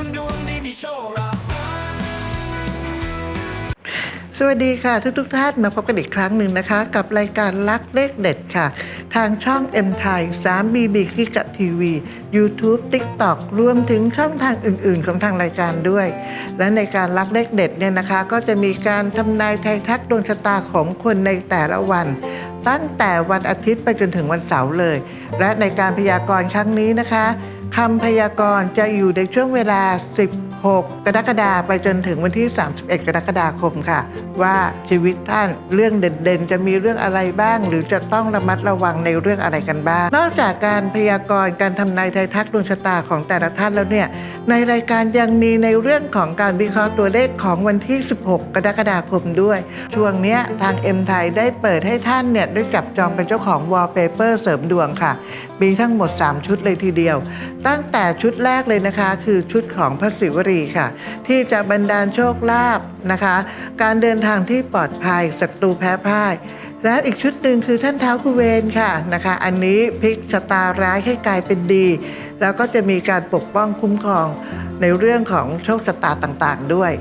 คุณดวงดีมีโชคลาสวัสดีค่ะ ทุกทุกๆท่านมาพบกันอีกครั้งหนึ่งนะคะ กับรายการลักเลขเด็ดค่ะ ทางช่อง M ไทย 3BB กิกะทีวี YouTube TikTok รวมถึงช่องทางอื่นๆ ของทางรายการด้วย และในการลักเลขเด็ดเนี่ยนะคะ ก็จะมีการทำนายไทยทักดวงชะตาของคนในแต่ละวัน ตั้งแต่วันอาทิตย์ไปจนถึงวันเสาร์เลย และในการพยากรณ์ครั้งนี้นะคะคำพยากรณ์จะอยู่ในช่วงเวลา 6 กรกฎาคมไปจนถึงวันที่ 31 กรกฎาคมค่ะ ว่าชีวิตท่านเรื่องเด่นๆ จะมีเรื่องอะไรบ้าง หรือจะต้องระมัดระวังในเรื่องอะไรกันบ้าง นอกจากการพยากรณ์การทำนายทายทักดวงชะตาของแต่ละท่านแล้วเนี่ยในรายการยังมีในเรื่องของการวิเคราะห์ตัวเลขของวันที่ 16 กรกฎาคมด้วย ช่วงนี้ทาง M ไทยได้เปิดให้ท่านเนี่ยได้จับจองเป็นเจ้าของ wallpaper เสริมดวงค่ะ มีทั้งหมด 3 ชุดเลยทีเดียว ตั้งแต่ชุดแรกเลยนะคะ คือชุดของพระศิวรีค่ะ ที่จะบรรดาลโชคลาภนะคะ การเดินทางที่ปลอดภัยศัตรูแพ้พ่ายแล้วอีกชุดหนึ่งคือท่านเท้ากุเวนค่ะนะคะ อันนี้พลิกชะตาร้ายให้กลายเป็นดี แล้วก็จะมีการปกป้องคุ้มครองในเรื่องของโชคชะตาต่างๆ ด้วย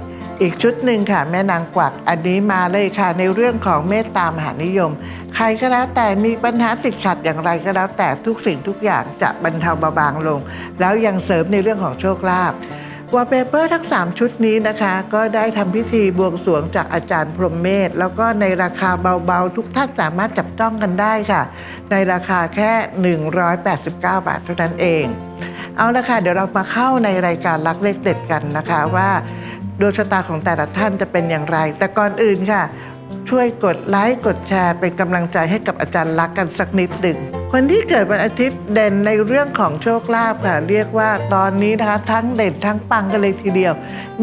อีกชุดหนึ่งค่ะ แม่นางกวักอันนี้มาเลยค่ะ ในเรื่องของเมตตามหานิยม ใครก็แล้วแต่มีปัญหาติดขัดอย่างไรก็แล้วแต่ทุกสิ่งทุกอย่างจะบรรเทาเบาบางลง แล้วยังเสริมในเรื่องของโชคลาภ วอลเปเปอร์ทั้ง 3 ชุดนี้นะคะ ก็ได้ทำพิธีบวงสรวงจากอาจารย์พรหมเมธแล้วก็ในราคาเบาๆ ทุกท่านสามารถจับต้องกันได้ค่ะ ในราคาแค่ 189 บาทเท่านั้นเอง เอาละค่ะ เดี๋ยวเรามาเข้าในรายการรักเลขเด็ดกันนะคะว่าดวงชะตาของแต่ละท่านจะเป็นอย่างไร แต่ก่อนอื่นค่ะ ช่วยกดไลค์กดแชร์เป็นกำลังใจให้กับอาจารย์ลักกันสักนิดหนึ่ง คนที่เกิดวันอาทิตย์เด่นในเรื่องของโชคลาภค่ะ เรียกว่าตอนนี้นะคะทั้งเด่นทั้งปังกันเลยทีเดียว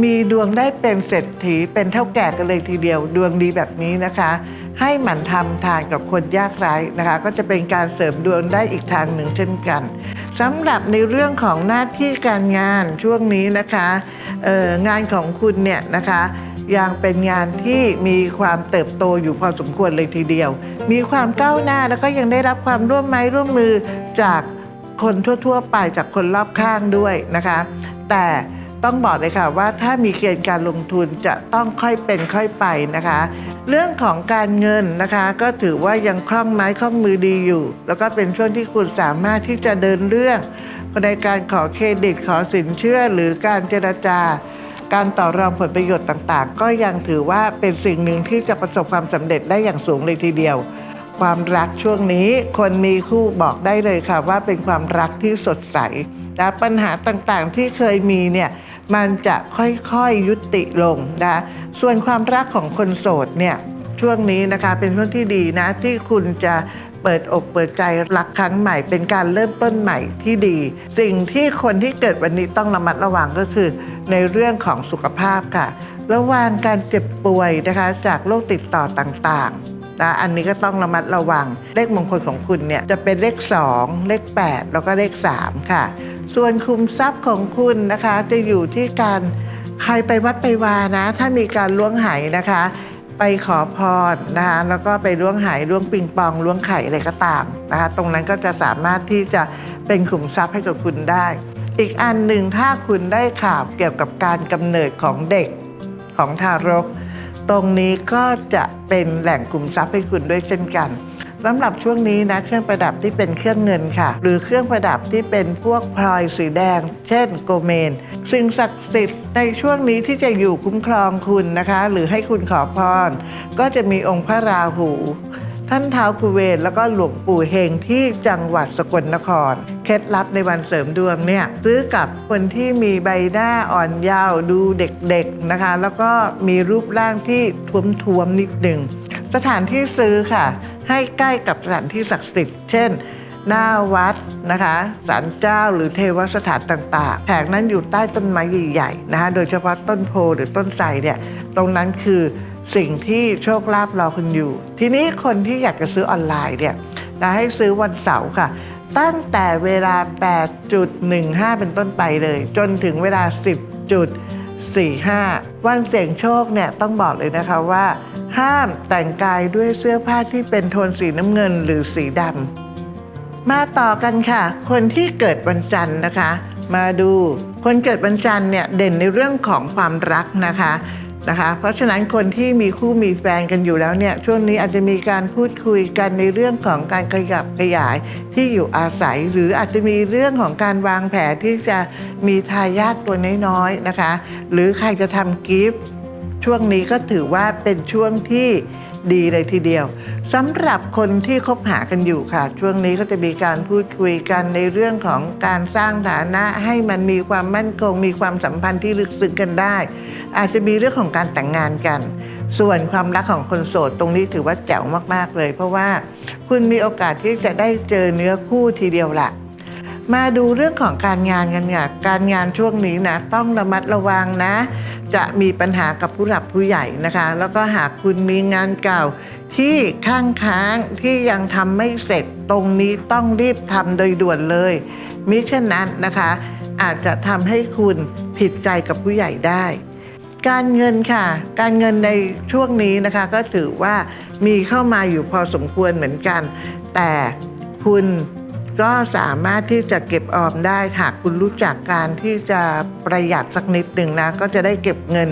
มีดวงได้เป็นเศรษฐีเป็นเท่าแก่กันเลยทีเดียว ดวงดีแบบนี้นะคะ ให้หมั่นทำทานกับคนยากไร้นะคะ ก็จะเป็นการเสริมดวงได้อีกทางหนึ่งเช่นกันสำหรับในเรื่องของหน้าที่การงานช่วงนี้นะคะงานของคุณเนี่ยนะคะ ยังเป็นงานที่มีความเติบโตอยู่พอสมควรเลยทีเดียว มีความก้าวหน้าแล้วก็ยังได้รับความร่วมไม้ร่วมมือจากคนทั่ว ๆ ไปจากคนรอบข้างด้วยนะคะ แต่ต้องบอกเลยค่ะว่าถ้ามีเกณฑ์การลงทุนจะต้องค่อยเป็นค่อยไปนะคะ เรื่องของการเงินนะคะก็ถือว่ายังคล่องไม้คล่องมือดีอยู่ แล้วก็เป็นช่วงที่คุณสามารถที่จะเดินเรื่องในการขอเครดิตขอสินเชื่อหรือการเจรจา การต่อรองผลประโยชน์ต่างๆ ก็ยังถือว่าเป็นสิ่งหนึ่งที่จะประสบความสำเร็จได้อย่างสูงเลยทีเดียว ความรักช่วงนี้คนมีคู่บอกได้เลยค่ะว่าเป็นความรักที่สดใสและปัญหาต่างๆที่เคยมีเนี่ยมันจะค่อยๆยุติลงนะส่วนความรักของคนโสดเนี่ยช่วงนี้นะคะเป็นช่วงที่ดีนะที่คุณจะ เปิดอกเปิดใจรักครั้งใหม่ เป็นการเริ่มต้นใหม่ที่ดี สิ่งที่คนที่เกิดวันนี้ต้องระมัดระวังก็คือ ในเรื่องของสุขภาพค่ะ ระวังการเจ็บป่วยนะคะจากโรคติดต่อต่างๆนะอันนี้ก็ต้องระมัดระวัง เลขมงคลของคุณเนี่ยจะเป็นเลข 2 เลข 8 แล้วก็เลข 3 ค่ะ ส่วนคุมทรัพย์ของคุณนะคะจะอยู่ที่การใครไปวัดไปวานะ ถ้ามีการล้วงไหนะคะ ไปขอพรนะคะแล้วก็ไปล้วงหายล้วงปิงปองล้วงไข่อะไรก็ตามนะคะตรงนั้นก็จะสามารถที่จะเป็นขุมทรัพย์ให้กับคุณได้ อีกอันหนึ่งถ้าคุณได้ข่าวเกี่ยวกับการกำเนิดของเด็กของทารก ตรงนี้ก็จะเป็นแหล่งกลุ่มทรัพย์ให้คุณด้วยเช่นกัน สำหรับช่วงนี้นะเครื่องประดับที่เป็นเครื่องเงินค่ะ หรือเครื่องประดับที่เป็นพวกพลอยสีแดง เช่นโกเมน สิ่งศักดิ์สิทธิ์ในช่วงนี้ที่จะอยู่คุ้มครองคุณนะคะ หรือให้คุณขอพร ก็จะมีองค์พระราหูท่านเท้าวกุเวนแล้วก็หลวงปู่เฮงที่จังหวัดสกลนคร เคล็ดลับในวันเสริมดวงเนี่ยซื้อกับคนที่มีใบหน้าอ่อนเยาว์ดูเด็กๆนะคะ แล้วก็มีรูปร่างที่ท้วมๆนิดหนึ่งสถานที่ซื้อค่ะ ให้ใกล้กับสถานที่ศักดิ์สิทธิ์ เช่น หน้าวัดนะคะศาลเจ้าหรือเทวสถานต่างๆแผงนั้นอยู่ใต้ต้นไม้ใหญ่ๆนะคะโดยเฉพาะต้นโพหรือต้นไทรเนี่ยตรงนั้นคือสิ่งที่โชคลาภรอคุณอยู่ ทีนี้คนที่อยากจะซื้อออนไลน์เนี่ยจะให้ซื้อวันเสาร์ค่ะ ตั้งแต่เวลา 8.15 เป็นต้นไปเลย จนถึงเวลา 10.45 วันเสี่ยงโชคเนี่ยต้องบอกเลยนะคะว่า ห้ามแต่งกายด้วยเสื้อผ้าที่เป็นโทนสีน้ำเงินหรือสีดำมาต่อกันค่ะ คนที่เกิดวันจันทร์นะคะ มาดูคนเกิดวันจันทร์เนี่ยเด่นในเรื่องของความรักนะคะนะคะ เพราะฉะนั้นคนที่มีคู่มีแฟนกันอยู่แล้วเนี่ยช่วงนี้อาจจะมีการพูดคุยกันในเรื่องของการขยับขยายที่อยู่อาศัย หรืออาจจะมีเรื่องของการวางแผนที่จะมีทายาทตัวน้อยๆนะคะ หรือใครจะทำกิฟต์ ช่วงนี้ก็ถือว่าเป็นช่วงที่ดีเลยทีเดียวสำหรับคนที่คบหากันอยู่ค่ะ ช่วงนี้ก็จะมีการพูดคุยกันในเรื่องของการสร้างฐานะให้มันมีความมั่นคง มีความสัมพันธ์ที่ลึกซึ้งกันได้ อาจจะมีเรื่องของการแต่งงานกัน ส่วนความรักของคนโสดตรงนี้ถือว่าแจ๋วมากๆเลย เพราะว่าคุณมีโอกาสที่จะได้เจอเนื้อคู่ทีเดียวละ มาดูเรื่องของการงานกันค่ะการงานช่วงนี้นะต้องระมัดระวังนะ จะมีปัญหากับผู้หลักผู้ใหญ่นะคะ แล้วก็หากคุณมีงานเก่าที่ข้างค้างที่ยังทำไม่เสร็จตรงนี้ต้องรีบทำโดยด่วนเลย มิเช่นนั้นนะคะ อาจจะทำให้คุณผิดใจกับผู้ใหญ่ได้การเงินค่ะ การเงินในช่วงนี้นะคะก็ถือว่ามีเข้ามาอยู่พอสมควรเหมือนกัน แต่คุณ ก็สามารถที่จะเก็บออมได้หากคุณรู้จักการที่จะประหยัดสักนิดหนึ่งนะ ก็จะได้เก็บเงิน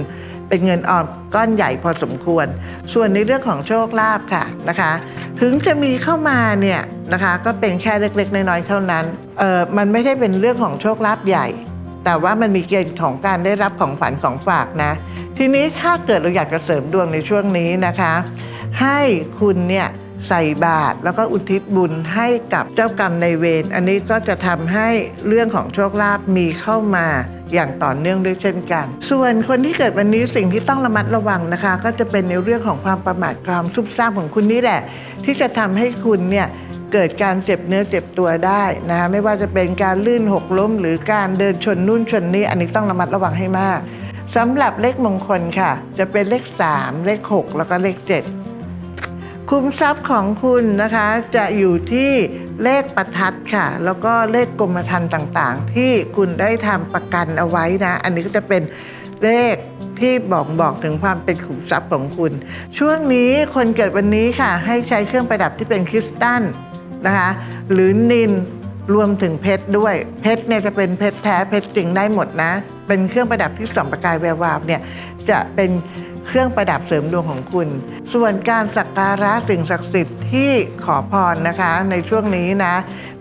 เป็นเงินออมก้อนใหญ่พอสมควร ส่วนในเรื่องของโชคลาภค่ะนะคะ ถึงจะมีเข้ามาเนี่ยนะคะก็เป็นแค่เล็กๆ น้อยๆเท่านั้นเออมันไม่ได้เป็นเรื่องของโชคลาภใหญ่ แต่ว่ามันมีเกณฑ์ของการได้รับของฝันของฝากนะ ทีนี้ถ้าเกิดเราอยากจะเสริมดวงในช่วงนี้นะคะ ให้คุณเนี่ย ใส่บาตรแล้วก็อุทิศบุญให้กับเจ้ากรรมในเวรอันนี้ก็จะทำให้เรื่องของโชคลาภมีเข้ามาอย่างต่อเนื่องด้วยเช่นกัน ส่วนคนที่เกิดวันนี้สิ่งที่ต้องระมัดระวังนะคะ ก็จะเป็นในเรื่องของความประมาทความซุ่มซ่ามของคุณนี่แหละ ที่จะทำให้คุณเนี่ยเกิดการเจ็บเนื้อเจ็บตัวได้นะคะไม่ว่าจะเป็นการลื่นหกล้ม หรือการเดินชนนู่นชนนี่อันนี้ต้องระมัดระวังให้มากสำหรับเลขมงคลค่ะ จะเป็นเลข 3 เลข 6 แล้วก็เลข 7 คุ้มทรัพย์ของคุณนะคะจะอยู่ที่เลขประทัดค่ะ แล้วก็เลขกรมธรรม์ต่างๆ ที่คุณได้ทำประกันเอาไว้นะ อันนี้ก็จะเป็นเลขที่บอกบอกถึงความเป็นขุมทรัพย์ของคุณ ช่วงนี้คนเกิดวันนี้ค่ะ ให้ใช้เครื่องประดับที่เป็นคริสตัลนะคะ หรือนินรวมถึงเพชรด้วย เพชรเนี่ยจะเป็นเพชรแท้เพชรจริงได้หมดนะ เป็นเครื่องประดับที่ส่องประกายแวววาวเนี่ยจะเป็น เครื่องประดับเสริมดวงของคุณ ส่วนการสักการะสิ่งศักดิ์สิทธิ์ที่ขอพรนะคะ ในช่วงนี้นะ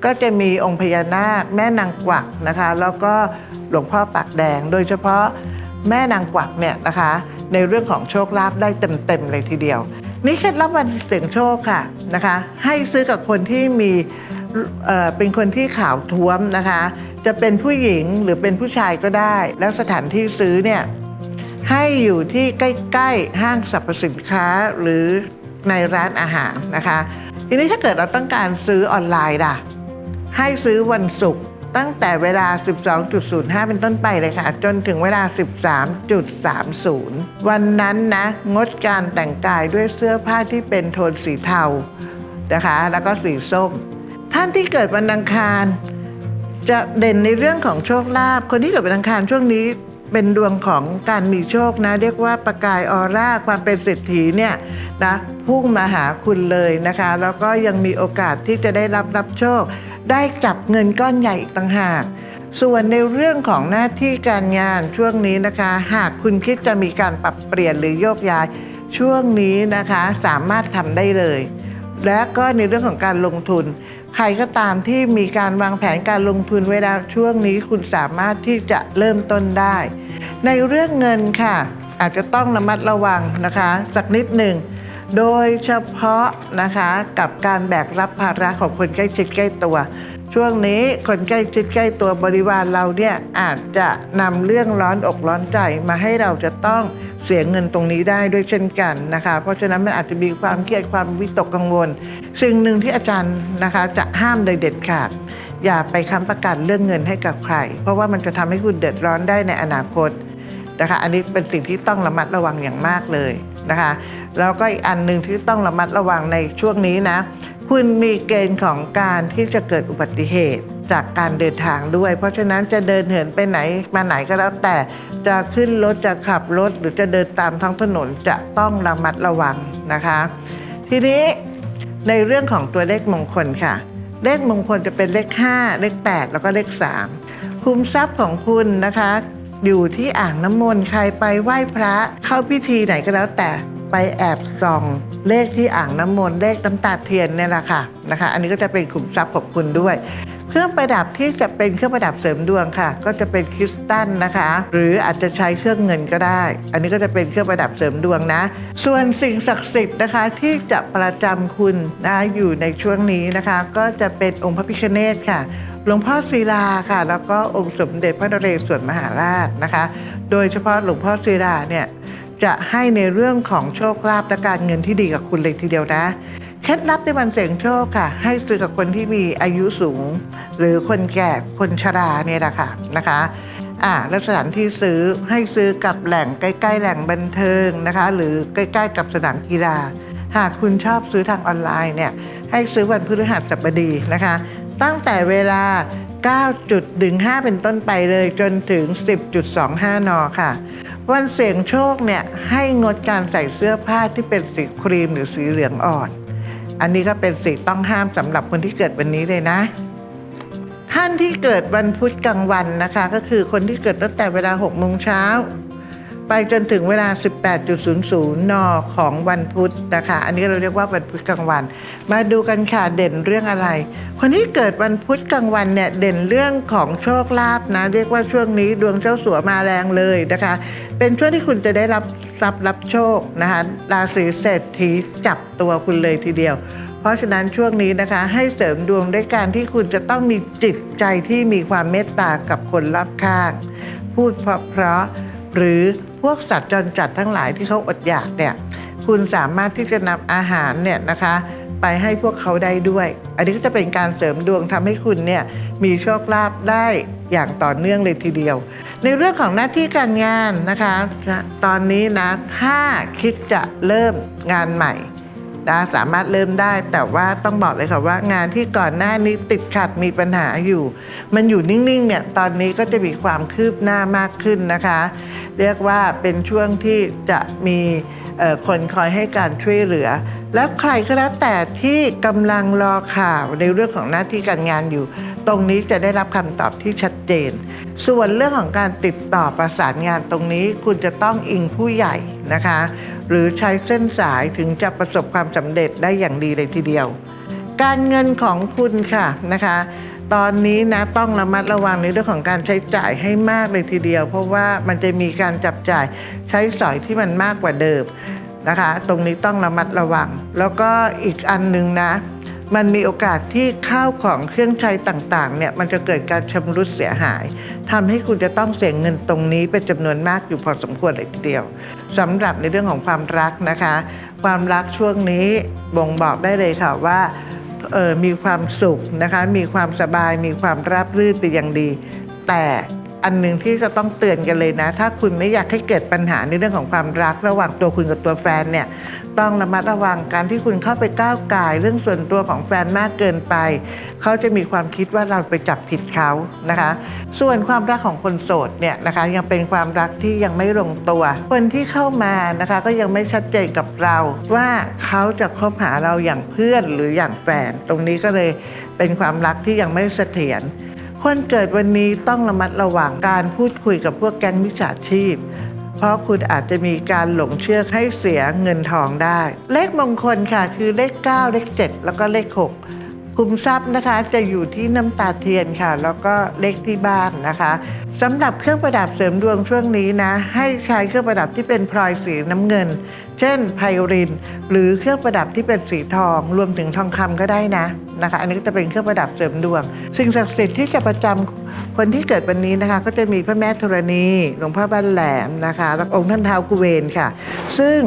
ก็จะมีองค์พญานาค แม่นางกวักนะคะ แล้วก็หลวงพ่อปากแดง โดยเฉพาะแม่นางกวักเนี่ยนะคะ ในเรื่องของโชคลาภได้เต็มๆเลยทีเดียว นี่เคล็ดลับวันเสี่ยงโชคค่ะนะคะ ให้ซื้อกับคนที่มีเเป็นคนที่ขาวท้วมนะคะ จะเป็นผู้หญิงหรือเป็นผู้ชายก็ได้ แล้วสถานที่ซื้อเนี่ย ให้อยู่ที่ใกล้ ๆ ห้างสรรพสินค้าหรือในร้านอาหารนะคะ ทีนี้ถ้าเกิดเราต้องการซื้อออนไลน์ล่ะ ให้ซื้อวันศุกร์ตั้งแต่เวลา 12.05 เป็นต้นไปเลยค่ะ จนถึงเวลา 13.30 วันนั้นนะงดการแต่งกายด้วยเสื้อผ้าที่เป็นโทนสีเทานะคะ แล้วก็สีส้ม ท่านที่เกิดวันอังคาร จะเด่นในเรื่องของโชคลาภคนที่เกิดวันอังคารช่วงนี้ เป็นดวงของการมีโชคนะ เรียกว่าประกายออร่าความเป็นเศรษฐีเนี่ยนะพุ่งมาหาคุณเลยนะคะ แล้วก็ยังมีโอกาสที่จะได้รับรับโชค ได้จับเงินก้อนใหญ่อีกต่างหากส่วนในเรื่องของหน้าที่การงานช่วงนี้นะคะ หากคุณคิดจะมีการปรับเปลี่ยนหรือโยกย้ายช่วงนี้นะคะสามารถทำได้เลย และก็ในเรื่องของการลงทุน ใครก็ตามที่มีการวางแผนการลงทุนเวลาช่วงนี้คุณสามารถที่จะเริ่มต้นได้ ในเรื่องเงินค่ะ อาจจะต้องระมัดระวังนะคะสักนิดหนึ่งโดยเฉพาะนะคะกับการแบกรับภาระของคนใกล้ชิดใกล้ตัว ช่วงนี้คนใกล้ชิดใกล้ตัวบริวารเราเนี่ยอาจจะนำเรื่องร้อนอกร้อนใจมาให้เราจะต้อง เสียเงินตรงนี้ได้ด้วยเช่นกันนะคะ เพราะฉะนั้นมันอาจจะมีความเครียดความวิตกกังวล สิ่งหนึ่งที่อาจารย์นะคะจะห้ามโดยเด็ดขาด อย่าไปค้ำประกันเรื่องเงินให้กับใคร เพราะว่ามันจะทำให้คุณเดือดร้อนได้ในอนาคตนะคะ อันนี้เป็นสิ่งที่ต้องระมัดระวังอย่างมากเลยนะคะ แล้วก็อีกอันหนึ่งที่ต้องระมัดระวังในช่วงนี้นะ คุณมีเกณฑ์ของการที่จะเกิดอุบัติเหตุ จากการเดินทางด้วย เพราะฉะนั้นจะเดินเหินไปไหนมาไหนก็แล้วแต่จะขึ้นรถจะขับรถหรือจะเดินตามท้องถนนจะต้องระมัดระวังนะคะ ทีนี้ในเรื่องของตัวเลขมงคลค่ะ เลขมงคลจะเป็นเลข 5 เลข 8 แล้วก็เลข 3 คุมทรัพย์ของคุณนะคะ อยู่ที่อ่างน้ำมนต์ใครไปไหว้พระเข้าพิธีไหนก็แล้วแต่ไปแอบส่องเลขที่อ่างน้ำมนต์เลขน้ำตาเทียนเนี่ยแหละค่ะนะคะ อันนี้ก็จะเป็นขุมทรัพย์ของคุณด้วย เครื่องประดับที่จะเป็นเครื่องประดับเสริมดวงค่ะ ก็จะเป็นคริสตัลนะคะ หรืออาจจะใช้เครื่องเงินก็ได้ อันนี้ก็จะเป็นเครื่องประดับเสริมดวงนะ ส่วนสิ่งศักดิ์สิทธิ์นะคะที่จะประจำคุณนะคะอยู่ในช่วงนี้นะคะ ก็จะเป็นองค์พระพิฆเนศค่ะหลวงพ่อศิลาค่ะ แล้วก็องค์สมเด็จพระนเรศวรมหาราชนะคะ โดยเฉพาะหลวงพ่อศิลาเนี่ยจะให้ในเรื่องของโชคลาภและการเงินที่ดีกับคุณเลยทีเดียวนะ เคล็ดลับในวันเสี่ยงโชคค่ะ ให้ซื้อกับคนที่มีอายุสูง หรือคนแก่คนชราเนี่ยแหละค่ะนะคะอ่าแล้วสถานที่ซื้อให้ซื้อกับแหล่งใกล้ ๆ แหล่งบันเทิงนะคะ หรือใกล้ ๆ กับสนามกีฬา หากคุณชอบซื้อทางออนไลน์เนี่ยให้ซื้อวันพฤหัสบดีนะคะ ตั้งแต่เวลา9.15เป็นต้นไปเลยจนถึง 10.25 นค่ะ วันเสี่ยงโชคเนี่ยให้งดการใส่เสื้อผ้าที่เป็นสีครีมหรือสีเหลืองอ่อน อันนี้ก็เป็นสิ่งต้องห้ามสำหรับคนที่เกิดวันนี้เลยนะ ท่านที่เกิดวันพุธกลางวันนะคะ ก็คือคนที่เกิดตั้งแต่เวลา6โมงเช้า ไปจนถึงเวลา 18.00 น ของวันพุธนะคะ อันนี้เราเรียกว่าวันพุธกลางวัน มาดูกันค่ะเด่นเรื่องอะไร คนที่เกิดวันพุธกลางวันเนี่ยเด่นเรื่องของโชคลาภนะ เรียกว่าช่วงนี้ดวงเจ้าสัวมาแรงเลยนะคะ เป็นช่วงที่คุณจะได้รับทรัพย์รับโชคนะคะราศีเศรษฐีจับตัวคุณเลยทีเดียวเพราะฉะนั้นช่วงนี้นะคะให้เสริมดวงด้วยการที่คุณจะต้องมีจิตใจที่มีความเมตตากับคนรอบข้าง พูดเพราะหรือ พวกสัตว์จรจัดทั้งหลายที่เขาอดอยากเนี่ยคุณสามารถที่จะนำอาหารเนี่ยนะคะไปให้พวกเขาได้ด้วย อันนี้ก็จะเป็นการเสริมดวงทำให้คุณเนี่ยมีโชคลาภได้อย่างต่อเนื่องเลยทีเดียว ในเรื่องของหน้าที่การงานนะคะ ตอนนี้นะถ้าคิดจะเริ่มงานใหม่ นะสามารถเริ่มได้ แต่ว่าต้องบอกเลยค่ะว่างานที่ก่อนหน้านี้ติดขัดมีปัญหาอยู่ มันอยู่นิ่งๆเนี่ยตอนนี้ก็จะมีความคืบหน้ามากขึ้นนะคะ เรียกว่าเป็นช่วงที่จะมีคนคอยให้การช่วยเหลือ แล้วใครก็แล้วแต่ที่กำลังรอข่าวในเรื่องของหน้าที่การงานอยู่ ตรงนี้จะได้รับคำตอบที่ชัดเจน ส่วนเรื่องของการติดต่อประสานงานตรงนี้คุณจะต้องอิงผู้ใหญ่นะคะ หรือใช้เส้นสายถึงจะประสบความสำเร็จได้อย่างดีเลยทีเดียว การเงินของคุณค่ะนะคะตอนนี้นะต้องระมัดระวังในเรื่องของการใช้จ่ายให้มากเลยทีเดียว เพราะว่ามันจะมีการจับจ่ายใช้สอยที่มันมากกว่าเดิม นะคะ ตรงนี้ต้องระมัดระวัง แล้วก็อีกอันหนึ่งนะ มันมีโอกาสที่ข้าวของเครื่องใช้ต่างๆเนี่ยมันจะเกิดการชำรุดเสียหายทำให้คุณจะต้องเสียเงินตรงนี้เป็นจำนวนมากอยู่พอสมควรเลยทีเดียวสำหรับในเรื่องของความรักนะคะ ความรักช่วงนี้บ่งบอกได้เลยค่ะว่าเออมีความสุขนะคะ มีความสบาย มีความราบรื่นเป็นอย่างดี แต่ อันหนึ่งที่จะต้องเตือนกันเลยนะ ถ้าคุณไม่อยากให้เกิดปัญหาในเรื่องของความรักระหว่างตัวคุณกับตัวแฟนเนี่ยต้องระมัดระวังการที่คุณเข้าไปก้าวไก่ายเรื่องส่วนตัวของแฟนมากเกินไป เขาจะมีความคิดว่าเราไปจับผิดเขานะคะ ส่วนความรักของคนโสดเนี่ยนะคะยังเป็นความรักที่ยังไม่ลงตัว คนที่เข้ามานะคะก็ยังไม่ชัดเจนกับเรา ว่าเขาจะคบหาเราอย่างเพื่อนหรืออย่างแฟน ตรงนี้ก็เลยเป็นความรักที่ยังไม่เสถียร คนเกิดวันนี้ต้องระมัดระวังการพูดคุยกับพวกแก๊งมิจฉาชีพ เพราะคุณอาจจะมีการหลงเชื่อให้เสียเงินทองได้ เลขมงคลค่ะคือเลข 9 เลข 7 แล้วก็เลข 6 คุมทรัพย์นะคะจะอยู่ที่น้ำตาเทียนค่ะ แล้วก็เลขที่บ้านนะคะสำหรับเครื่องประดับเสริมดวงช่วงนี้นะ ให้ใช้เครื่องประดับที่เป็นพลอยสีน้ำเงิน เช่นไพริน หรือเครื่องประดับที่เป็นสีทอง รวมถึงทองคำก็ได้นะ นะคะ อันนี้ก็จะเป็นเครื่องประดับเสริมดวง สิ่งศักดิ์สิทธิ์ที่จะประจำคนที่เกิดวันนี้นะคะ ก็จะมีพระแม่ธรณีหลวงพ่อบ้านแหลมนะคะแล้วองค์ท่านเท้ากุเวนค่ะ ซึ่ง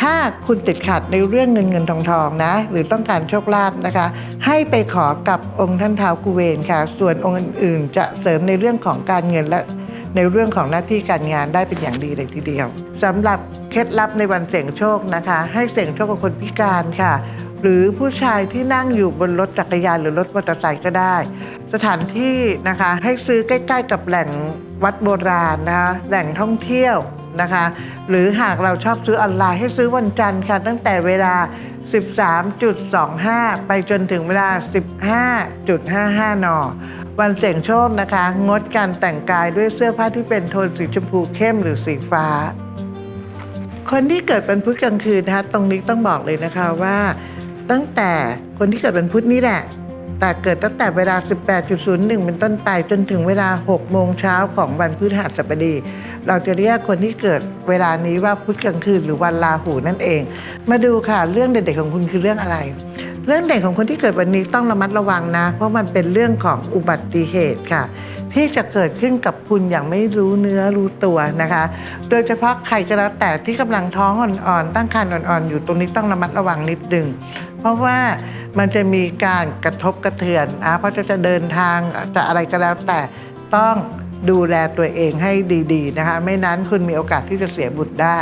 ถ้าคุณติดขัดในเรื่องเงินเงินทองทองนะ หรือต้องการโชคลาภนะคะ ให้ไปขอกับองค์ท่านเท้ากุเวนค่ะ ส่วนองค์อื่นๆจะเสริมในเรื่องของการเงินและในเรื่องของหน้าที่การงานได้เป็นอย่างดีเลยทีเดียวสำหรับเคล็ดลับในวันเสี่ยงโชคนะคะ ให้เสี่ยงโชคกับคนพิการค่ะ หรือผู้ชายที่นั่งอยู่บนรถจักรยานหรือรถมอเตอร์ไซค์ก็ได้ สถานที่นะคะให้ซื้อใกล้ๆกับแหล่งวัดโบราณนะคะแหล่งท่องเที่ยวนะคะ หรือหากเราชอบซื้อออนไลน์ให้ซื้อวันจันทร์ค่ะ ตั้งแต่เวลา 13.25 ไปจนถึงเวลา 15.55 น วันเสี่ยงโชคนะคะ งดการแต่งกายด้วยเสื้อผ้าที่เป็นโทนสีชมพูเข้มหรือสีฟ้า คนที่เกิดเป็นพุธกลางคืนนะคะตรงนี้ต้องบอกเลยนะคะว่า ตั้งแต่คนที่เกิดเป็นพุธนี่แหละ แต่เกิดตั้งแต่เวลา 18.01 เป็นต้นไปจนถึงเวลา 6 โมงเช้าของวันพฤหัสบดี เราจะเรียกคนที่เกิดเวลานี้ว่าพุธกลางคืนหรือวันลาหูนั่นเอง มาดูค่ะเรื่องเด็ดๆของคุณคือเรื่องอะไร เรื่องเด่นของคนที่เกิดวันนี้ต้องระมัดระวังนะ เพราะมันเป็นเรื่องของอุบัติเหตุค่ะ ที่จะเกิดขึ้นกับคุณอย่างไม่รู้เนื้อรู้ตัวนะคะ โดยเฉพาะใครก็แล้วแต่ที่กำลังท้องอ่อนๆ ตั้งครรภ์อ่อนๆ อยู่ตรงนี้ต้องระมัดระวังนิดนึงเพราะว่ามันจะมีการกระทบกระเทือนอะเพราะจะจะเดินทางจะอะไรก็แล้วแต่ต้องดูแลตัวเองให้ดีๆนะคะ ไม่นั้นคุณมีโอกาสที่จะเสียบุตรได้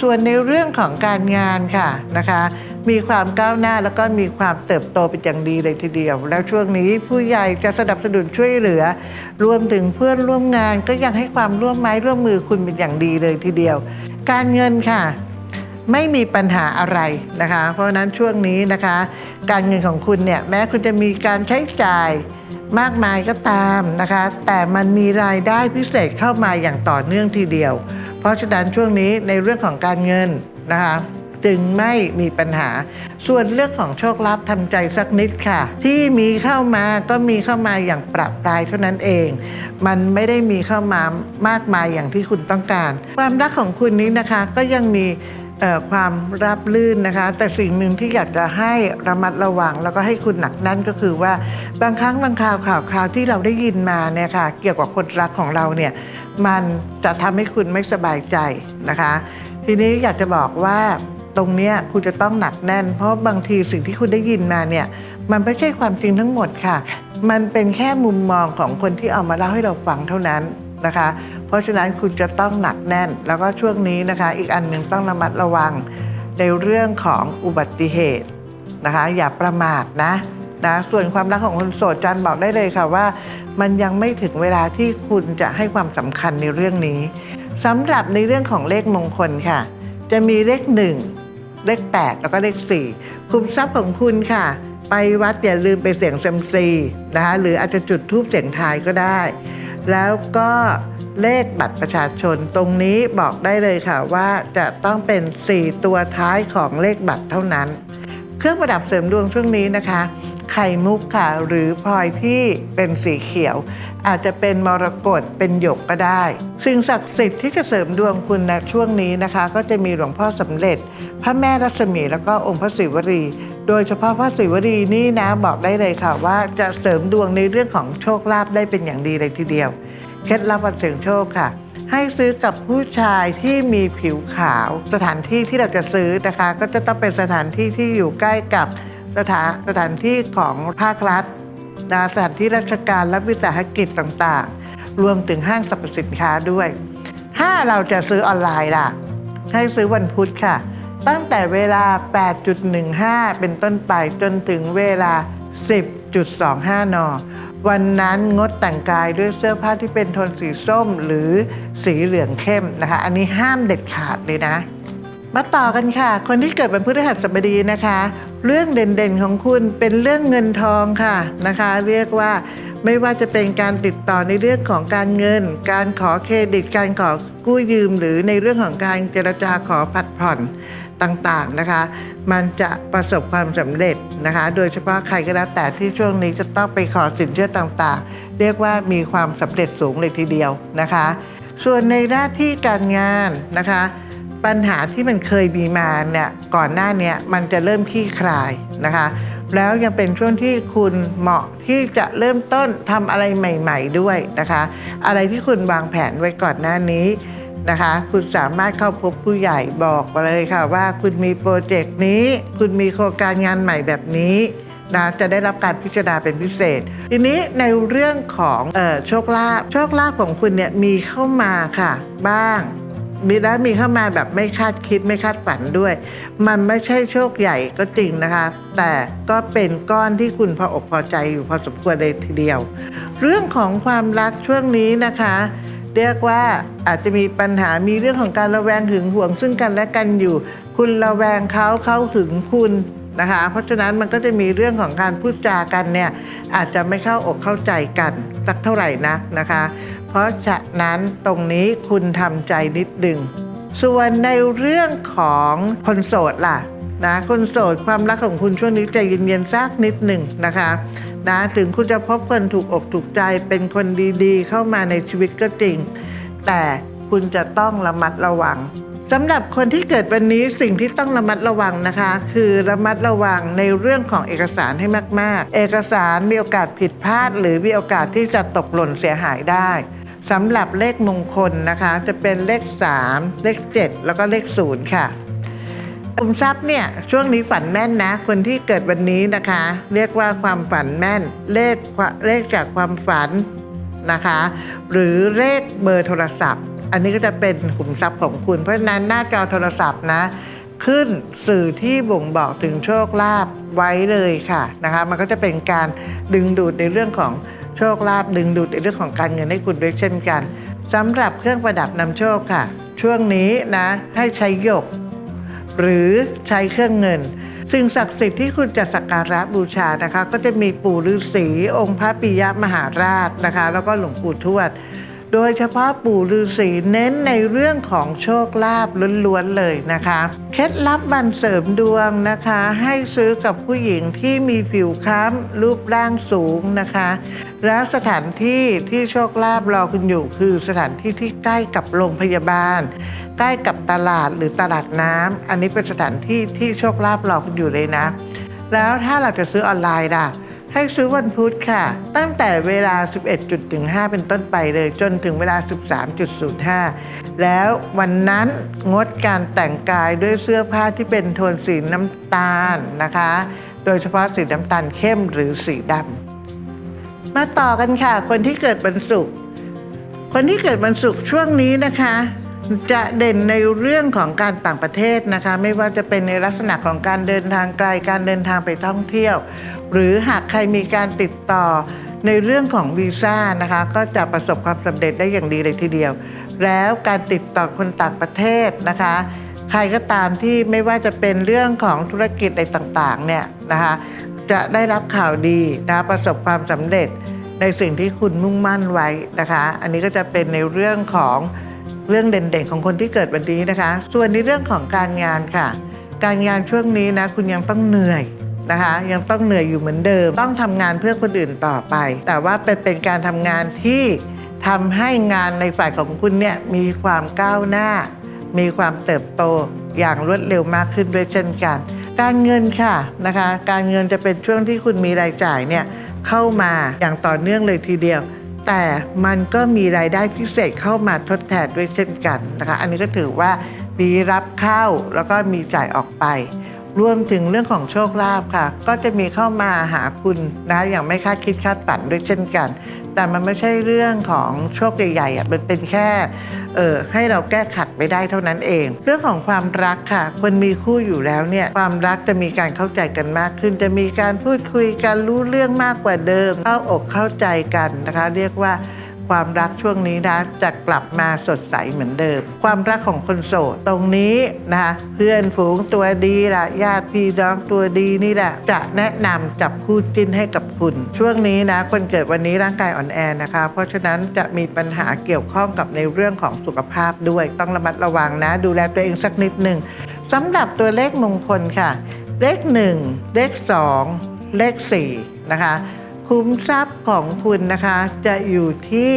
ส่วนในเรื่องของการงานค่ะนะคะ มีความก้าวหน้าแล้วก็มีความเติบโตเป็นอย่างดีเลยทีเดียว แล้วช่วงนี้ผู้ใหญ่จะสนับสนุนช่วยเหลือ รวมถึงเพื่อนร่วมงานก็ยังให้ความร่วมไม้ร่วมมือคุณเป็นอย่างดีเลยทีเดียว การเงินค่ะไม่มีปัญหาอะไรนะคะ เพราะฉะนั้นช่วงนี้นะคะ การเงินของคุณเนี่ยแม้คุณจะมีการใช้จ่ายมากมายก็ตามนะคะ แต่มันมีรายได้พิเศษเข้ามาอย่างต่อเนื่องทีเดียว เพราะฉะนั้นช่วงนี้ในเรื่องของการเงินนะคะ จึงไม่มีปัญหา ส่วนเรื่องของโชคลาภทำใจสักนิดค่ะ ที่มีเข้ามาก็มีเข้ามาอย่างประปรายเท่านั้นเอง มันไม่ได้มีเข้ามามากมายอย่างที่คุณต้องการ ความรักของคุณนี้นะคะก็ยังมีความราบลื่นนะคะ แต่สิ่งหนึ่งที่อยากจะให้ระมัดระวัง แล้วก็ให้คุณหนักแน่นก็คือว่าบางครั้งบางคราวข่าวคราวที่เราได้ยินมาเนี่ยค่ะเกี่ยวกับคนรักของเราเนี่ยมันจะทำให้คุณไม่สบายใจนะคะ ทีนี้อยากจะบอกว่า ตรงนี้คุณจะต้องหนักแน่น เพราะบางทีสิ่งที่คุณได้ยินมาเนี่ย มันไม่ใช่ความจริงทั้งหมดค่ะ มันเป็นแค่มุมมองของคนที่เอามาเล่าให้เราฟังเท่านั้นนะคะ เพราะฉะนั้นคุณจะต้องหนักแน่น แล้วก็ช่วงนี้นะคะ อีกอันหนึ่งต้องระมัดระวังในเรื่องของอุบัติเหตุนะคะ อย่าประมาทนะนะส่วนความรักของคนโสดจันบอกได้เลยค่ะว่า มันยังไม่ถึงเวลาที่คุณจะให้ความสำคัญในเรื่องนี้สำหรับในเรื่องของเลขมงคลค่ะ จะมีเลขหนึ่ง เลข 8 แล้วก็เลข 4 คุมทรัพย์ของคุณค่ะ ไปวัดอย่าลืมไปเสี่ยงเซมซีนะคะหรืออาจจะจุดทูปเสียงทายก็ได้ แล้วก็เลขบัตรประชาชนตรงนี้บอกได้เลยค่ะว่าจะต้องเป็น 4 ตัวท้ายของเลขบัตรเท่านั้น เครื่องประดับเสริมดวงช่วงนี้นะคะไข่มุกค่ะ หรือพลอยที่เป็นสีเขียว อาจจะเป็นมรกตเป็นหยกก็ได้ สิ่งศักดิ์สิทธิ์ที่จะเสริมดวงคุณในช่วงนี้นะคะ ก็จะมีหลวงพ่อสำเร็จ พระแม่รัศมีแล้วก็องค์พระศิวรี โดยเฉพาะพระศิวรีนี่นะบอกได้เลยค่ะว่าจะเสริมดวงในเรื่องของโชคลาภได้เป็นอย่างดีเลยทีเดียวเคล็ดลับวันเสี่ยงโชคค่ะให้ซื้อกับผู้ชายที่มีผิวขาว สถานที่ที่เราจะซื้อนะคะ ก็จะต้องเป็นสถานที่ที่อยู่ใกล้กับ สถานสถานที่ของภาครัฐนะสถานที่ราชการและวิสาหกิจต่างๆ รวมถึงห้างสรรพสินค้าด้วย ถ้าเราจะซื้อออนไลน์ล่ะ ให้ซื้อวันพุธค่ะ ตั้งแต่เวลา 8.15 เป็นต้นไปจนถึงเวลา 10.25 น วันนั้นงดแต่งกายด้วยเสื้อผ้าที่เป็นโทนสีส้มหรือสีเหลืองเข้มนะคะ อันนี้ห้ามเด็ดขาดเลยนะ มาต่อกันค่ะ คนที่เกิดเป็นพฤหัสบดีนะคะ เรื่องเด่นๆของคุณเป็นเรื่องเงินทองค่ะนะคะ เรียกว่าไม่ว่าจะเป็นการติดต่อในเรื่องของการเงิน การขอเครดิต การขอกู้ยืม หรือในเรื่องของการเจรจาขอผัดผ่อนต่างๆนะคะ มันจะประสบความสำเร็จนะคะ โดยเฉพาะใครก็แล้วแต่ที่ช่วงนี้จะต้องไปขอสินเชื่อต่างๆ เรียกว่ามีความสำเร็จสูงเลยทีเดียวนะคะ ส่วนในหน้าที่การงานนะคะ ปัญหาที่มันเคยมีมาเนี่ยก่อนหน้านี้มันจะเริ่มคลี่คลายนะคะ แล้วยังเป็นช่วงที่คุณเหมาะที่จะเริ่มต้นทำอะไรใหม่ ๆ ด้วยนะคะ อะไรที่คุณวางแผนไว้ก่อนหน้านี้นะคะ คุณสามารถเข้าพบผู้ใหญ่บอกมาเลยค่ะว่าคุณมีโปรเจกต์นี้ คุณมีโครงการงานใหม่แบบนี้นะจะได้รับการพิจารณาเป็นพิเศษ ทีนี้ในเรื่องของออโชคลาภโชคลาภของคุณเนี่ยมีเข้ามาค่ะ บ้าง มีแล้มีเข้ามาแบบไม่คาดคิดไม่คาดฝันด้วย มันไม่ใช่โชคใหญ่ก็จริงนะคะ แต่ก็เป็นก้อนที่คุณพออกพอใจอยู่พอสมควรเลยทีเดียว เรื่องของความรักช่วงนี้นะคะเรียกว่าอาจจะมีปัญหามีเรื่องของการระแวงหึงหวงซึ่งกันและกันอยู่ คุณระแวงเขาเขาหึงคุณนะคะ เพราะฉะนั้นมันก็จะมีเรื่องของการพูดจากันเนี่ยอาจจะไม่เข้าอกเข้าใจกันสักเท่าไหร่นักนะคะ เพราะฉะนั้นตรงนี้คุณทำใจนิดดึง ส่วนในเรื่องของคนโสดล่ะนะคนโสดความรักของคุณช่วงนี้ใจเย็นๆสักนิดหนึ่งนะคะนะถึงคุณจะพบคนถูกอกถูกใจเป็นคนดีๆ เข้ามาในชีวิตก็จริง แต่คุณจะต้องระมัดระวังสำหรับคนที่เกิดวันนี้สิ่งที่ต้องระมัดระวังนะคะ คือระมัดระวังในเรื่องของเอกสารให้มาก ๆ เอกสารมีโอกาสผิดพลาด หรือมีโอกาสที่จะตกหล่นเสียหายได้ สำหรับเลขมงคลนะคะ จะเป็นเลข 3 เลข 7 แล้วก็เลข 0 ค่ะคุมทรัพย์เนี่ยช่วงนี้ฝันแม่นนะ คนที่เกิดวันนี้นะคะ เรียกว่าความฝันแม่น เลขเลขจากความฝันนะคะ หรือเลขเบอร์โทรศัพท์ อันนี้ก็จะเป็นขุมทรัพย์ของคุณ เพราะฉะนั้นหน้าจอโทรศัพท์นะ ขึ้นสื่อที่บ่งบอกถึงโชคลาภไว้เลยค่ะนะคะ มันก็จะเป็นการดึงดูดในเรื่องของ โชคลาภดึงดูดในเรื่องของการเงินให้คุณด้วยเช่นกันสำหรับเครื่องประดับนำโชคค่ะ ช่วงนี้นะให้ใช้หยก หรือใช้เครื่องเงินสิ่งศักดิ์สิทธิ์ที่คุณจะสักการะบูชานะคะ ก็จะมีปู่ฤาษีองค์พระปิยมหาราชนะคะ แล้วก็หลวงปู่ทวด โดยเฉพาะปู่ฤาษีเน้นในเรื่องของโชคลาภล้วนๆเลยนะคะเคล็ดลับบันเสริมดวงนะคะ ให้ซื้อกับผู้หญิงที่มีผิวค้ำรูปร่างสูงนะคะ แล้วสถานที่ที่โชคลาภรอคุณอยู่คือสถานที่ที่ใกล้กับโรงพยาบาล ใกล้กับตลาดหรือตลาดน้ำอันนี้เป็นสถานที่ที่โชคลาภรอคุณอยู่เลยนะ แล้วถ้าเราจะซื้อออนไลน์ล่ะให้ซื้อวันพุธค่ะ ตั้งแต่เวลา11.5 เป็นต้นไปเลย จนถึงเวลา 13.05 แล้ววันนั้นงดการแต่งกายด้วยเสื้อผ้าที่เป็นโทนสีน้ำตาลนะคะ โดยเฉพาะสีน้ำตาลเข้มหรือสีดำ มาต่อกันค่ะ คนที่เกิดวันศุกร์คนที่เกิดวันศุกร์ช่วงนี้นะคะ จะเด่นในเรื่องของการต่างประเทศนะคะ ไม่ว่าจะเป็นในลักษณะของการเดินทางไกลการเดินทางไปท่องเที่ยว หรือหากใครมีการติดต่อในเรื่องของวีซ่านะคะ ก็จะประสบความสำเร็จได้อย่างดีเลยทีเดียว แล้วการติดต่อคนต่างประเทศนะคะ ใครก็ตามที่ไม่ว่าจะเป็นเรื่องของธุรกิจอะไรต่างๆเนี่ยนะคะจะได้รับข่าวดีนะประสบความสำเร็จในสิ่งที่คุณมุ่งมั่นไว้นะคะ อันนี้ก็จะเป็นในเรื่องของเรื่องเด่นๆของคนที่เกิดวันนี้นะคะ ส่วนในเรื่องของการงานค่ะ การงานช่วงนี้นะคุณยังต้องเหนื่อยนะคะ ยังต้องเหนื่อยอยู่เหมือนเดิม ต้องทำงานเพื่อคนอื่นต่อไป แต่ว่าเป็นเป็นการทำงานที่ทำให้งานในฝ่ายของคุณเนี่ยมีความก้าวหน้า มีความเติบโตอย่างรวดเร็วมากขึ้นด้วยเช่นกัน การเงินค่ะนะคะ การเงินจะเป็นช่วงที่คุณมีรายจ่ายเนี่ยเข้ามาอย่างต่อเนื่องเลยทีเดียว แต่มันก็มีรายได้พิเศษเข้ามาทดแทนด้วยเช่นกันนะคะ อันนี้ก็ถือว่ามีรับเข้าแล้วก็มีจ่ายออกไป รวมถึงเรื่องของโชคลาภค่ะ ก็จะมีเข้ามาหาคุณนะอย่างไม่คาดคิดคาดฝันด้วยเช่นกัน แต่มันไม่ใช่เรื่องของโชคใหญ่ๆอะมันเป็นแค่เออให้เราแก้ขัดไปได้เท่านั้นเอง เรื่องของความรักค่ะคนมีคู่อยู่แล้วเนี่ยความรักจะมีการเข้าใจกันมากขึ้น จะมีการพูดคุยกันรู้เรื่องมากกว่าเดิมเข้าอกเข้าใจกันนะคะ เรียกว่า ความรักช่วงนี้นะจะกลับมาสดใสเหมือนเดิม ความรักของคนโสดตรงนี้นะคะเพื่อนฝูงตัวดีละญาติพี่น้องตัวดีนี่แหละ จะแนะนำจับคู่จิ้นให้กับคุณ ช่วงนี้นะคนเกิดวันนี้ร่างกายอ่อนแอนะคะ เพราะฉะนั้นจะมีปัญหาเกี่ยวข้องกับในเรื่องของสุขภาพด้วย ต้องระมัดระวังนะ ดูแลตัวเองสักนิดหนึ่งสำหรับตัวเลขมงคลค่ะ เลข 1 เลข 2 เลข4นะคะ คุ้มทรัพย์ของคุณนะคะ จะอยู่ที่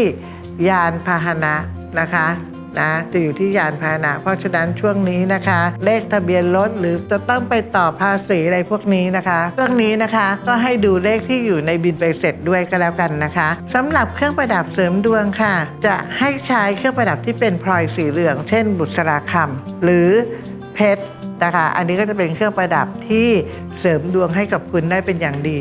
ยานพาหนะนะคะนะจะอยู่ที่ยานพาหนะ เพราะฉะนั้นช่วงนี้นะคะ เลขทะเบียนรถหรือจะต้องไปต่อภาษีอะไรพวกนี้นะคะเรื่องนี้นะคะก็ให้ดูเลขที่อยู่ในบินไปเสร็จด้วยก็แล้วกันนะคะสำหรับเครื่องประดับเสริมดวงค่ะ จะให้ใช้เครื่องประดับที่เป็นพลอยสีเหลือง เช่น บุษราคำหรือเพชร นะคะอันนี้ก็จะเป็นเครื่องประดับที่เสริมดวงให้กับคุณได้เป็นอย่างดี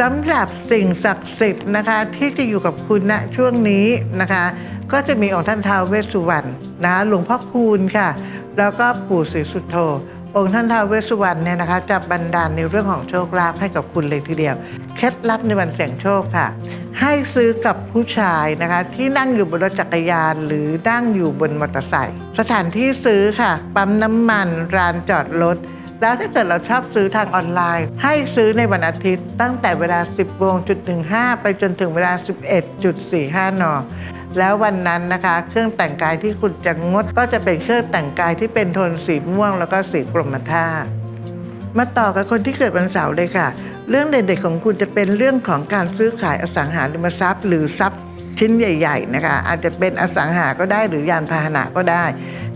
สำหรับสิ่งศักดิ์สิทธิ์นะคะที่จะอยู่กับคุณณช่วงนี้นะคะ ก็จะมีองค์ท่านท้าวเวสสุวรรณนะคะหลวงพ่อคูณค่ะ แล้วก็ปู่ศรีสุโธ องค์ท่านท้าวเวสสุวรรณเนี่ยนะคะจะบันดาลในเรื่องของโชคลาภให้กับคุณเลยทีเดียว เคล็ดลับในวันเสี่ยงโชคค่ะ ให้ซื้อกับผู้ชายนะคะที่นั่งอยู่บนรถจักรยานหรือนั่งอยู่บนมอเตอร์ไซค์สถานที่ซื้อค่ะ ปั๊มน้ำมันร้านจอดรถแล้วถ้าเกิดเราชอบซื้อทางออนไลน์ ให้ซื้อในวันอาทิตย์ ตั้งแต่เวลา 10โมงจุด15 ไปจนถึงเวลา 11.45 น แล้ววันนั้นนะคะ เครื่องแต่งกายที่คุณจะงด ก็จะเป็นเครื่องแต่งกายที่เป็นโทนสีม่วง แล้วก็สีกรมท่ามาต่อกับคนที่เกิดวันเสาร์เลยค่ะ เรื่องเด็ดๆของคุณจะเป็นเรื่องของการซื้อขายอสังหาริมทรัพย์ หรือทรัพย์ชิ้นใหญ่ ๆ นะคะ อาจจะเป็นอสังหาก็ได้หรือยานพาหนะก็ได้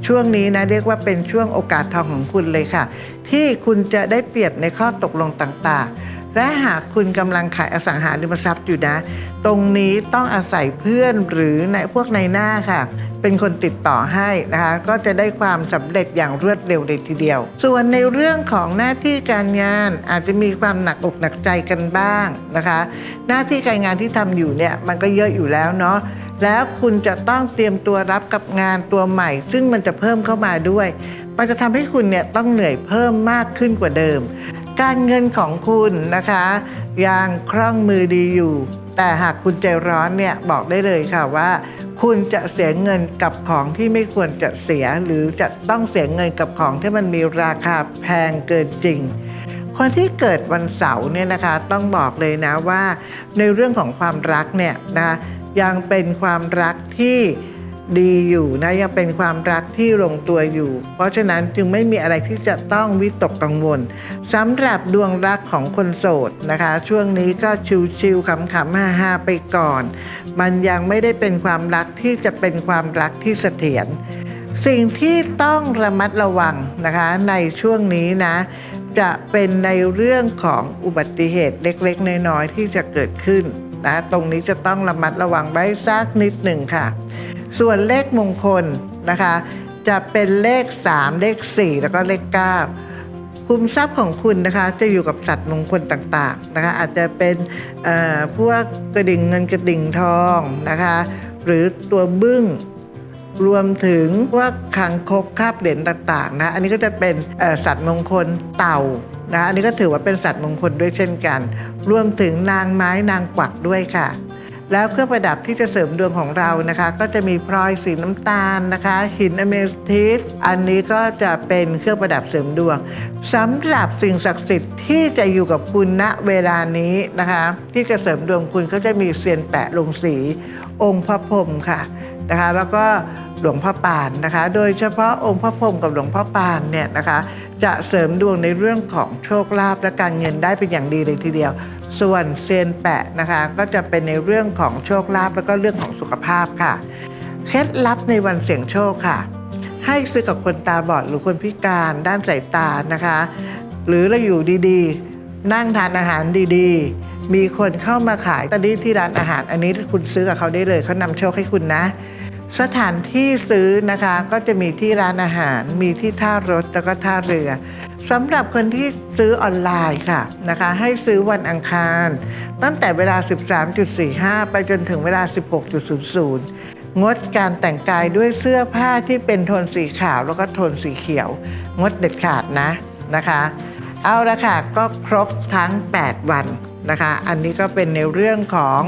ช่วงนี้นะเรียกว่าเป็นช่วงโอกาสทองของคุณเลยค่ะ ที่คุณจะได้เปรียบในข้อตกลงต่างๆ และหากคุณกำลังขายอสังหาริมทรัพย์อยู่นะ ตรงนี้ต้องอาศัยเพื่อนหรือในพวกในหน้าค่ะ เป็นคนติดต่อให้นะคะก็จะได้ความสำเร็จอย่างรวดเร็วเลยทีเดียว ส่วนในเรื่องของหน้าที่การงานอาจจะมีความหนักอกหนักใจกันบ้างนะคะ หน้าที่การงานที่ทำอยู่เนี่ยมันก็เยอะอยู่แล้วเนาะแล้วคุณจะต้องเตรียมตัวรับกับงานตัวใหม่ ซึ่งมันจะเพิ่มเข้ามาด้วย มันจะทำให้คุณเนี่ยต้องเหนื่อยเพิ่มมากขึ้นกว่าเดิม การเงินของคุณนะคะยังคล่องมือดีอยู่ แต่หากคุณใจร้อนเนี่ยบอกได้เลยค่ะว่า คุณจะเสียเงินกับของที่ไม่ควรจะเสีย หรือจะต้องเสียเงินกับของที่มันมีราคาแพงเกินจริงคนที่เกิดวันเสาร์เนี่ยนะคะต้องบอกเลยนะว่า ในเรื่องของความรักเนี่ยนะยังเป็นความรักที่ ดีอยู่นะยังเป็นความรักที่ลงตัวอยู่ เพราะฉะนั้นจึงไม่มีอะไรที่จะต้องวิตกกังวลสำหรับดวงรักของคนโสดนะคะ ช่วงนี้ก็ชิวๆขำๆฮาๆไปก่อน มันยังไม่ได้เป็นความรักที่จะเป็นความรักที่เสถียรสิ่งที่ต้องระมัดระวังนะคะในช่วงนี้นะ จะเป็นในเรื่องของอุบัติเหตุเล็กๆ น้อยๆที่จะเกิดขึ้นนะตรงนี้จะต้องระมัดระวังไว้สักนิดหนึ่งค่ะ ส่วนเลขมงคลนะคะ จะเป็นเลข 3 เลข 4 แล้วก็เลข 9 คุมทรัพย์ของคุณนะคะจะอยู่กับสัตว์มงคลต่างๆนะคะ อาจจะเป็นพวกกระดิ่งเงินกระดิ่งทองนะคะ หรือตัวบึ้งรวมถึงพวกคางคกคาบเหรียญต่างๆนะอันนี้ก็จะเป็นสัตว์มงคลเต่านะอันนี้ก็ถือว่าเป็นสัตว์มงคลด้วยเช่นกัน รวมถึงนางไม้นางกวักด้วยค่ะ แล้วเครื่องประดับที่จะเสริมดวงของเรานะคะ ก็จะมีพลอยสีน้ำตาลนะคะ หินอเมทิสอันนี้ก็จะเป็นเครื่องประดับเสริมดวงสำหรับสิ่งศักดิ์สิทธิ์ที่จะอยู่กับคุณณเวลานี้นะคะ ที่จะเสริมดวงคุณก็จะมีเซียนแปะลงสีองค์พระพรหมค่ะนะคะ แล้วก็หลวงพ่อปานนะคะ โดยเฉพาะองค์พระพรหมกับหลวงพ่อปานเนี่ยนะคะ จะเสริมดวงในเรื่องของโชคลาภและการเงินได้เป็นอย่างดีเลยทีเดียว ส่วนเซียนแปะนะคะก็จะเป็นในเรื่องของโชคลาภแล้วก็เรื่องของสุขภาพค่ะ เคล็ดลับในวันเสี่ยงโชคค่ะ ให้ซื้อกับคนตาบอดหรือคนพิการด้านสายตานะคะ หรือเราอยู่ดีๆ นั่งทานอาหารดีๆ มีคนเข้ามาขายตอนนี้ที่ร้านอาหาร อันนี้คุณซื้อกับเขาได้เลยเขานำโชคให้คุณนะ สถานที่ซื้อนะคะก็จะมีที่ร้านอาหาร มีที่ท่ารถแล้วก็ท่าเรือสำหรับคนที่ซื้อออนไลน์ค่ะนะคะ ให้ซื้อวันอังคาร ตั้งแต่เวลา 13.45 ไปจนถึงเวลา 16.00 งดการแต่งกายด้วยเสื้อผ้าที่เป็นโทนสีขาวแล้วก็โทนสีเขียว งดเด็ดขาดนะนะคะ เอาละค่ะก็ครบทั้ง 8 วันนะคะ อันนี้ก็เป็นในเรื่องของ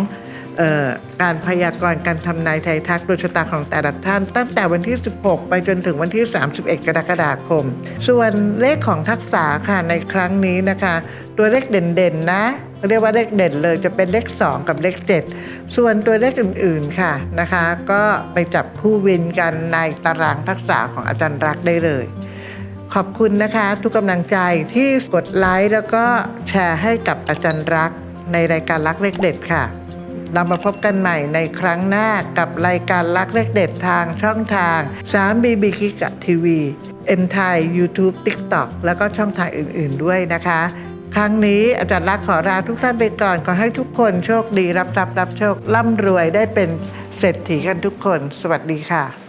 การพยากรณ์การทำนายไทยทักดวงชะตาของแต่ละท่าน ตั้งแต่วันที่ 16 ไปจนถึงวันที่ 31 กรกฎาคม ส่วนเลขของทักษะค่ะในครั้งนี้นะคะ ตัวเลขเด่นๆนะเรียกว่าเลขเด่นเลยจะเป็นเลข 2 กับเลข 7 ส่วนตัวเลขอื่นๆค่ะนะคะ ก็ไปจับคู่วินกันในตารางทักษะของอาจารย์รักได้เลย ขอบคุณนะคะ ทุกกำลังใจที่กดไลค์แล้วก็แชร์ให้กับอาจารย์รักในรายการรักเลขเด็ดค่ะ เรามาพบกันใหม่ในครั้งหน้ากับรายการรักเลขเด็ดทางช่องทาง 3BB คิกะทีวีเอ็มไทย YouTube TikTok แล้วก็ช่องทางอื่น ๆด้วยนะคะ ครั้งนี้อาจารย์รักขอลาทุกท่านไปก่อน ขอให้ทุกคนโชคดีรับทรัพย์รับโชค ร่ำรวยได้เป็นเศรษฐีกันทุกคน สวัสดีค่ะ